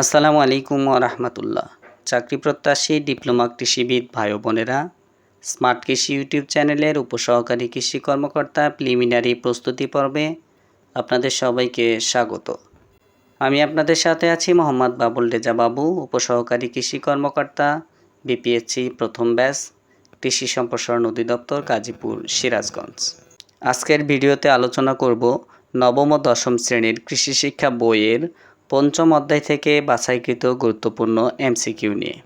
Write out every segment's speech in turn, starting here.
আসসালামু আলাইকুম রহমতুল্লাহ। চাকরি প্রত্যাশী ডিপ্লোমা কৃষিবিদ ভাই বোনেরা, স্মার্ট কৃষি ইউটিউব চ্যানেলের উপসহকারী কৃষি কর্মকর্তা প্রিলিমিনারি প্রস্তুতি পর্বে আপনাদের সবাইকে স্বাগত। আমি আপনাদের সাথে আছি মোহাম্মদ বাবুল রেজা বাবু, উপসহকারী কৃষি কর্মকর্তা, বিপিএসসি প্রথম ব্যাস কৃষি সম্প্রসারণ অধিদপ্তর গাজীপুর সিরাজগঞ্জ। আজকের ভিডিওতে আলোচনা করব নবম ও দশম শ্রেণির কৃষি শিক্ষা বইয়ের পঞ্চম অধ্যায় থেকে বাছাইকৃত গুরুত্বপূর্ণ এমসিকিউ নিয়ে।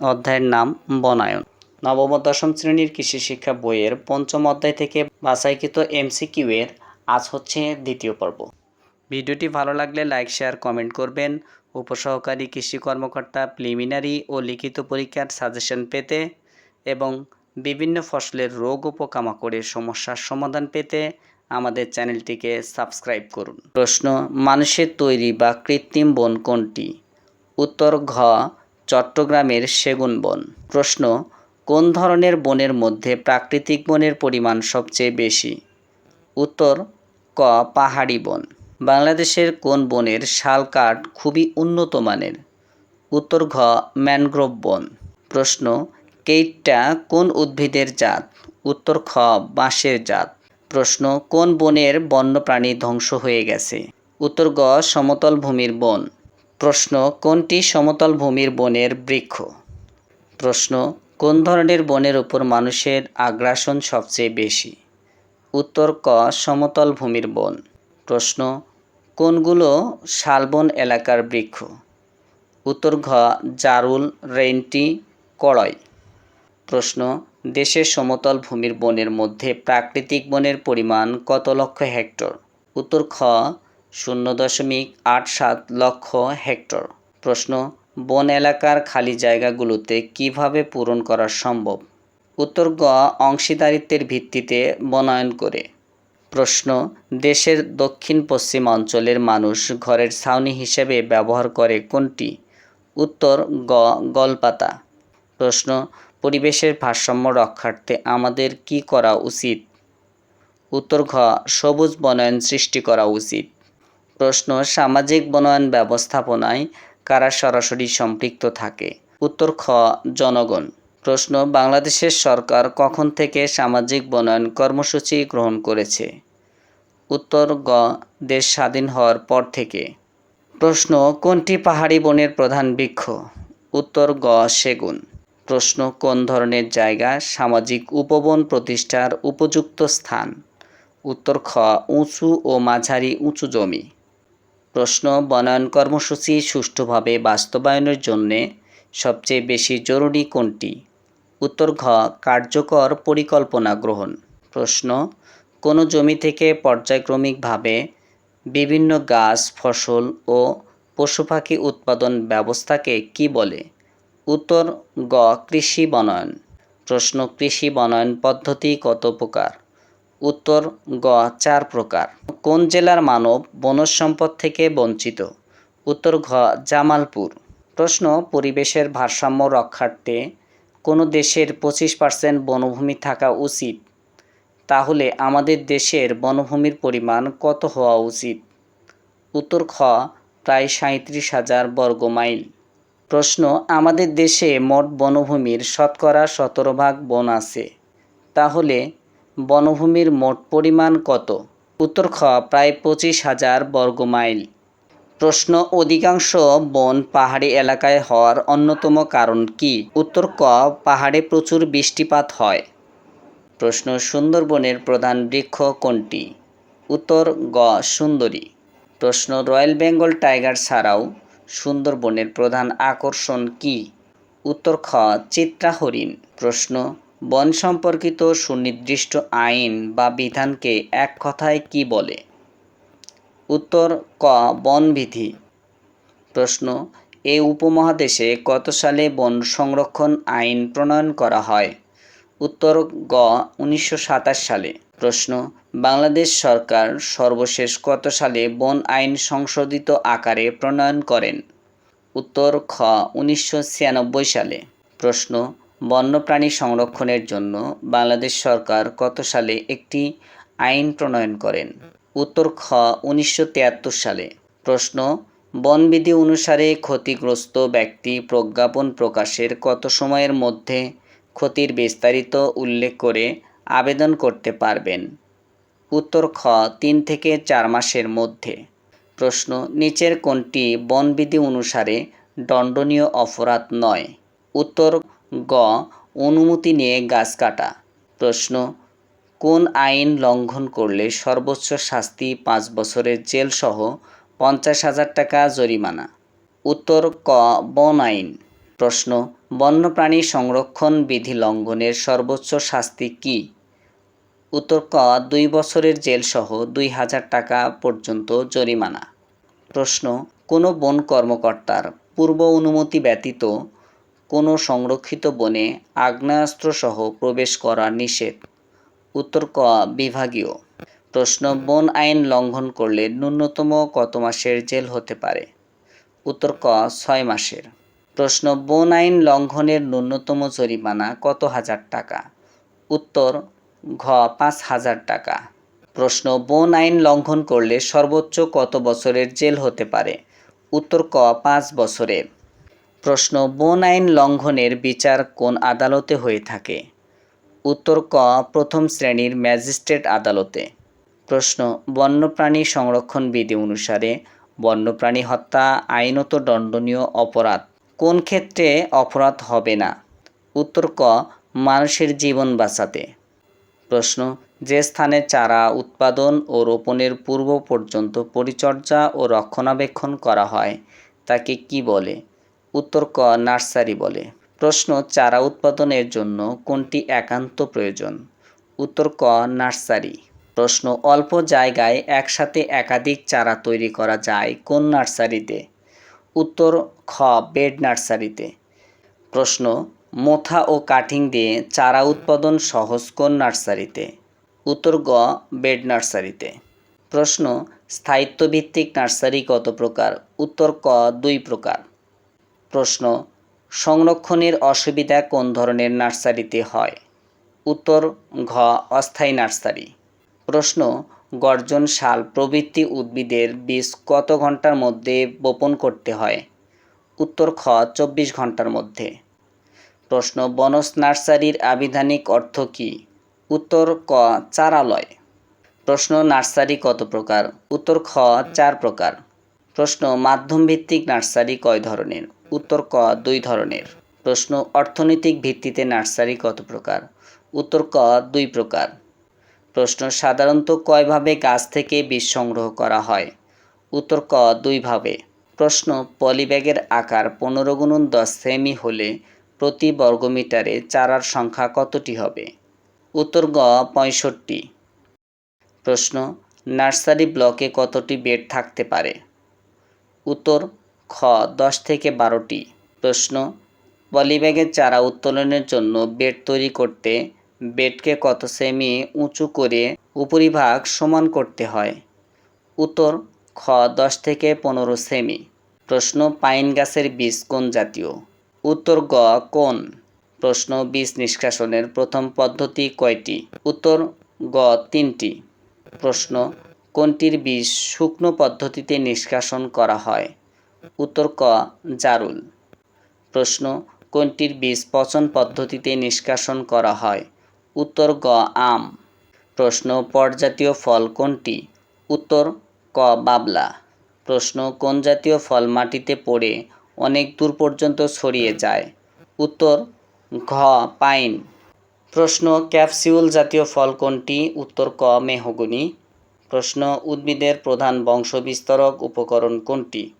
অধ্যায়ের নাম বনায়ন। নবম দশম শ্রেণির কৃষি শিক্ষা বইয়ের পঞ্চম অধ্যায় থেকে বাছাইকৃত এমসিকিউ এর আজ হচ্ছে দ্বিতীয় পর্ব। ভিডিওটি ভালো লাগলে লাইক, শেয়ার, কমেন্ট করবেন। উপসহকারী কৃষি কর্মকর্তা প্রিলিমিনারি ও লিখিত পরীক্ষার সাজেশন পেতে এবং বিভিন্ন ফসলের রোগ ও পোকামাকড়ের সমস্যার সমাধান পেতে আমাদের চ্যানেলটিকে সাবস্ক্রাইব করুন। প্রশ্ন, মানুষের তৈরি বা কৃত্রিম বন কোনটি? উত্তর, ঘ, চট্টগ্রামের সেগুন বন। প্রশ্ন, কোন ধরনের বনের মধ্যে প্রাকৃতিক বনের পরিমাণ সবচেয়ে বেশি? উত্তর, ক, পাহাড়ি বন। বাংলাদেশের কোন বনের শাল কাঠ খুবই উন্নত মানের? উত্তর, ঘ, ম্যানগ্রোভ বন। প্রশ্ন, কেইটটা কোন উদ্ভিদের জাত? উত্তর, খ, বাঁশের জাত। প্রশ্ন, কোন বনের বন্যপ্রাণী ধ্বংস হয়ে গেছে? উত্তর গ, সমতল ভূমির বন। প্রশ্ন, কোনটি সমতল ভূমির বনের বৃক্ষ? প্রশ্ন, কোন ধরনের বনের উপর মানুষের আগ্রাসন সবচেয়ে বেশি? উত্তর ক, সমতল ভূমির বন। প্রশ্ন, কোনগুলো শালবন এলাকার বৃক্ষ? উত্তর ঘ, জারুল রেন্টি কড়ই। প্রশ্ন দেশের সমতল ভূমির বনের মধ্যে প্রাকৃতিক বনের পরিমাণ কত লক্ষ হেক্টর? উত্তর খ, শূন্য দশমিক আট সাত লক্ষ হেক্টর। প্রশ্ন, বন এলাকার খালি জায়গাগুলোতে কীভাবে পূরণ করা সম্ভব? উত্তর গ, অংশীদারিত্বের ভিত্তিতে বনায়ন করে। প্রশ্ন, দেশের দক্ষিণ পশ্চিম অঞ্চলের মানুষ ঘরের ছাউনি হিসেবে ব্যবহার করে কোনটি? উত্তর গ, গলপাতা। প্রশ্ন পরিবেশের ভারসাম্য রক্ষার্থে আমাদের কি করা উচিত? উত্তর ঘ, সবুজ বনায়ন সৃষ্টি করা উচিত। প্রশ্ন, সামাজিক বনায়ন ব্যবস্থাপনায় কারা সরাসরি সম্পৃক্ত থাকে? উত্তর খ, জনগণ। প্রশ্ন, বাংলাদেশের সরকার কখন থেকে সামাজিক বনায়ন কর্মসূচি গ্রহণ করেছে? উত্তর গ, দেশ স্বাধীন হওয়ার পর থেকে। প্রশ্ন, কোনটি পাহাড়ি বনের প্রধান বৃক্ষ? উত্তর গ, সেগুন। প্রশ্ন, কোন ধরনের জায়গা সামাজিক উপবন প্রতিষ্ঠার উপযুক্ত স্থান? উত্তর, খ, উঁচু ও মাঝারি উঁচু জমি। প্রশ্ন, বনায়ন কর্মসূচি সুষ্ঠুভাবে বাস্তবায়নের জন্যে সবচেয়ে বেশি জরুরি কোনটি? উত্তর, ঘ, কার্যকর পরিকল্পনা গ্রহণ। প্রশ্ন, কোনো জমি থেকে পর্যায়ক্রমিকভাবে বিভিন্ন গাছ, ফসল ও পশু পাখি উৎপাদন ব্যবস্থাকে কি বলে? উত্তর গ, কৃষি বনায়ন। প্রশ্ন, কৃষি বনায়ন পদ্ধতি কত প্রকার? উত্তর গ, চার প্রকার। কোন জেলার মানব বনজ সম্পদ থেকে বঞ্চিত? উত্তর ঘ, জামালপুর। প্রশ্ন, পরিবেশের ভারসাম্য রক্ষার্থে কোনো দেশের পঁচিশ পার্সেন্ট বনভূমি থাকা উচিত? তাহলে আমাদের দেশের বনভূমির পরিমাণ কত হওয়া উচিত? উত্তর খ, প্রায় সাঁত্রিশ হাজার বর্গ মাইল। প্রশ্ন, আমাদের দেশে মোট বনভূমির শতকরা সতেরো ভাগ বন আছে। তাহলে বনভূমির মোট পরিমাণ কত? উত্তর খ, প্রায় পঁচিশ হাজার বর্গ মাইল। প্রশ্ন, অধিকাংশ বন পাহাড়ি এলাকায় হওয়ার অন্যতম কারণ কি? উত্তর ক, পাহাড়ে প্রচুর বৃষ্টিপাত হয়। প্রশ্ন, সুন্দরবনের প্রধান বৃক্ষ কোনটি? উত্তর গ, সুন্দরী। প্রশ্ন, রয়্যাল বেঙ্গল টাইগার ছাড়াও সুন্দরবনের প্রধান আকর্ষণ কি? উত্তর খ চিত্রা হরিণ প্রশ্ন, বন সম্পর্কিত সুনির্দিষ্ট আইন বা বিধানকে এক কথায় কি বলে? উত্তর ক বনবিধি প্রশ্ন, এ উপমহাদেশে কত সালে বন সংরক্ষণ আইন প্রণয়ন করা হয়? উত্তর গ, উনিশশো সাতাশ সালে। প্রশ্ন, বাংলাদেশ সরকার সর্বশেষ কত সালে বন আইন সংশোধিত আকারে প্রণয়ন করেন? উত্তর, খ, উনিশশো ছিয়ানব্বই সালে। প্রশ্ন, বন্যপ্রাণী সংরক্ষণের জন্য বাংলাদেশ সরকার কত সালে একটি আইন প্রণয়ন করেন? উত্তর, খ, উনিশশো সালে। প্রশ্ন, বনবিধি অনুসারে ক্ষতিগ্রস্ত ব্যক্তি প্রজ্ঞাপন প্রকাশের কত সময়ের মধ্যে ক্ষতির বিস্তারিত উল্লেখ করে আবেদন করতে পারবেন। উত্তর খ, তিন থেকে চার মাসের মধ্যে। প্রশ্ন, নিচের কোনটি বনবিধি অনুসারে দণ্ডনীয় অপরাধ নয়? উত্তর গ, অনুমতি নিয়ে গাছ কাটা। প্রশ্ন, কোন আইন লঙ্ঘন করলে সর্বোচ্চ শাস্তি পাঁচ বছরের জেল সহ পঞ্চাশ হাজার টাকা জরিমানা? উত্তর ক, বন আইন। প্রশ্ন, বন্যপ্রাণী সংরক্ষণ বিধি লঙ্ঘনের সর্বোচ্চ শাস্তি কী? উত্তর ক, দুই বছরের জেল সহ দুই হাজার টাকা পর্যন্ত জরিমানা। প্রশ্ন, কোনো বন কর্মকর্তার পূর্ব অনুমতি ব্যতীত কোনো সংরক্ষিত বনে আগ্নেয়াস্ত্রসহ প্রবেশ করা নিষেধ। উত্তর ক, বিভাগীয়। প্রশ্ন, বন আইন লঙ্ঘন করলে ন্যূনতম কত মাসের জেল হতে পারে? উত্তর ক, ছয় মাসের। প্রশ্ন, বন আইন লঙ্ঘনের ন্যূনতম জরিমানা কত হাজার টাকা? উত্তর ঘ, পাঁচ হাজার টাকা। প্রশ্ন, বন আইন লঙ্ঘন করলে সর্বোচ্চ কত বছরের জেল হতে পারে? উত্তর, ক, পাঁচ বছরের প্রশ্ন, বন আইন লঙ্ঘনের বিচার কোন আদালতে হয়ে থাকে? উত্তর, ক, প্রথম শ্রেণির ম্যাজিস্ট্রেট আদালতে। প্রশ্ন, বন্যপ্রাণী সংরক্ষণ বিধি অনুসারে বন্যপ্রাণী হত্যা আইনত দণ্ডনীয় অপরাধ কোন ক্ষেত্রে অপরাধ হবে না? উত্তর, ক, মানুষের জীবন বাঁচাতে। প্রশ্ন, যে স্থানে চারা উৎপাদন ও রোপণের পূর্ব পর্যন্ত পরিচর্যা ও রক্ষণাবেক্ষণ করা হয়, তাকে কি বলে? উত্তর ক, নার্সারি বলে। প্রশ্ন, চারা উৎপাদনের জন্য কোনটি একান্ত প্রয়োজন? উত্তর ক, নার্সারি। প্রশ্ন, অল্প জায়গায় একসাথে একাধিক চারা তৈরি করা যায় কোন নার্সারিতে? উত্তর খ, বেড নার্সারিতে। প্রশ্ন মোথা ও কাটিং দিয়ে চারা উৎপাদন সহজ কোন নার্সারিতে? উত্তর গ, বেড নার্সারিতে। প্রশ্ন, স্থায়িত্বভিত্তিক নার্সারি কত প্রকার? উত্তর ক, দুই প্রকার। প্রশ্ন, সংরক্ষণের অসুবিধা কোন ধরনের নার্সারিতে হয়? উত্তর ঘ, অস্থায়ী নার্সারি। প্রশ্ন, গর্জন শাল প্রভৃতি উদ্ভিদের বীজ কত ঘণ্টার মধ্যে বপন করতে হয়? উত্তর খ, চব্বিশ ঘণ্টার মধ্যে। প্রশ্ন বনস নার্সারির আবিধানিক অর্থ কী? উত্তর, ক, চারালয়। প্রশ্ন, নার্সারি কত প্রকার? উত্তর, খ, চার প্রকার। প্রশ্ন মাধ্যম ভিত্তিক নার্সারি কয় ধরনের? উত্তর, ক, দুই ধরনের। প্রশ্ন, অর্থনৈতিক ভিত্তিতে নার্সারি কত প্রকার? উত্তর, ক, দুই প্রকার। প্রশ্ন, সাধারণত কয়ভাবে গাছ থেকে বীজ সংগ্রহ করা হয়? উত্তর, ক, দুইভাবে। প্রশ্ন, পলিব্যাগের আকার পনেরো গুণন দশ সেমি হলে প্রতি বর্গমিটারে চারার সংখ্যা কতটি হবে? উত্তর গ, পঁয়ষট্টি। প্রশ্ন, নার্সারি ব্লকে কতটি বেড থাকতে পারে? উত্তর, খ, দশ থেকে বারোটি। প্রশ্ন, পলিব্যাগের চারা উত্তোলনের জন্য বেড তৈরি করতে বেডকে কত সেমি উঁচু করে উপরিভাগ সমান করতে হয়? উত্তর, খ, দশ থেকে পনেরো সেমি। প্রশ্ন, পাইন গাছের বীজ কোন জাতীয়? উত্তর গ কোন? প্রশ্ন বীজ নিষ্কাশনের প্রথম পদ্ধতি কয়টি? উত্তর গ তিনটি। প্রশ্ন, কোনটির বীজ শুকনো পদ্ধতিতে নিষ্কাশন করা হয়? উত্তর ক জারুল। প্রশ্ন, কোনটির বীজ পচন পদ্ধতিতে নিষ্কাশন করা হয়? উত্তর গ আম। প্রশ্ন, পরজাতীয় ফল কোনটি? উত্তর ক বাবলা। প্রশ্ন, কোন জাতীয় ফল মাটিতে পড়ে অনেক দূর পর্যন্ত ছড়িয়ে যায়। উত্তর, ঘ, পাইন। প্রশ্ন, ক্যাপসিউল জাতীয় ফল কোনটি? উত্তর, ক, মেহগুনি। প্রশ্ন, উদ্ভিদের প্রধান বংশবিস্তরক উপকরণ কোনটি?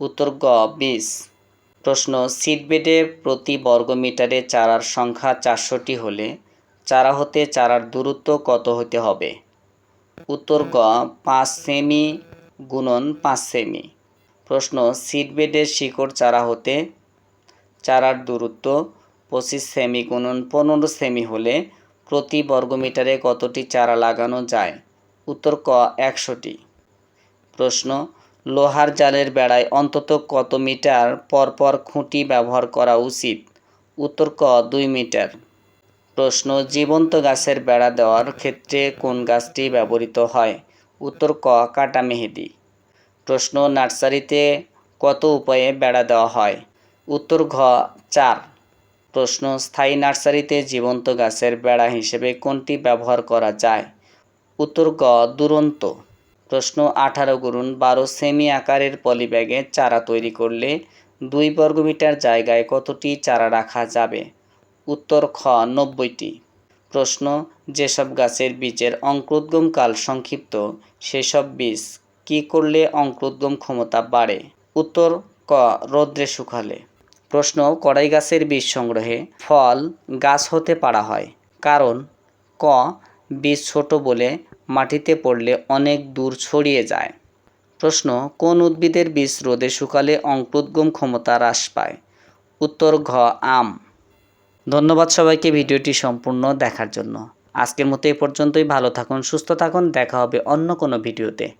উত্তর, গ, বীজ। প্রশ্ন, সিডবেডে প্রতি বর্গমিটারে চারার সংখ্যা চারশোটি হলে চারা হতে চারার দূরত্ব কত হতে হবে? উত্তর, গ, পাঁচ সেমি গুণন পাঁচ সেমি। প্রশ্ন সিডবেডের শিকড় চারা হতে চারার দূরত্ব পঁচিশ সেমি গুণন পনেরো সেমি হলে প্রতি বর্গমিটারে কতটি চারা লাগানো যায়? উত্তর ক, একশোটি। প্রশ্ন, লোহার জালের বেড়ায় অন্তত কত মিটার পরপর খুঁটি ব্যবহার করা উচিত? উত্তর ক, দুই মিটার। প্রশ্ন, জীবন্ত গাছের বেড়া দেওয়ার ক্ষেত্রে কোন গাছটি ব্যবহৃত হয়? উত্তর ক, কাটা মেহেদি। প্রশ্ন, নার্সারিতে কত উপায়ে বেড়া দেওয়া হয়? উত্তর ঘ, চার। প্রশ্ন, স্থায়ী নার্সারিতে জীবন্ত গাছের বেড়া হিসেবে কোনটি ব্যবহার করা যায়? উত্তর গ দুরন্ত। প্রশ্ন, আঠারো গুরুন বারো সেমি আকারের পলিব্যাগে চারা তৈরি করলে দুই বর্গমিটার জায়গায় কতটি চারা রাখা যাবে? উত্তর খ, নব্বইটি। প্রশ্ন, যেসব গাছের বীজের অঙ্কুরোদ্গম কাল সংক্ষিপ্ত, সেসব বীজ কি করলে অঙ্কুরোদ্গম ক্ষমতা বাড়ে? উত্তর ক, রৌদ্রে শুকালে। প্রশ্ন, কড়াই গাছের বীজ সংগ্রহে ফল গাছ হতে পারা হয়। কারণ, ক, বীজ ছোট বলে মাটিতে পড়লে অনেক দূর ছড়িয়ে যায়। প্রশ্ন, কোন উদ্ভিদের বীজ রোদে শুকালে অঙ্কুরোদ্গম ক্ষমতা হ্রাস পায়? উত্তর ঘ, আম। ধন্যবাদ সবাইকে ভিডিওটি সম্পূর্ণ দেখার জন্য। আজকের মতো এই পর্যন্তই। ভালো থাকুন, সুস্থ থাকুন। দেখা হবে অন্য কোনো ভিডিওতে।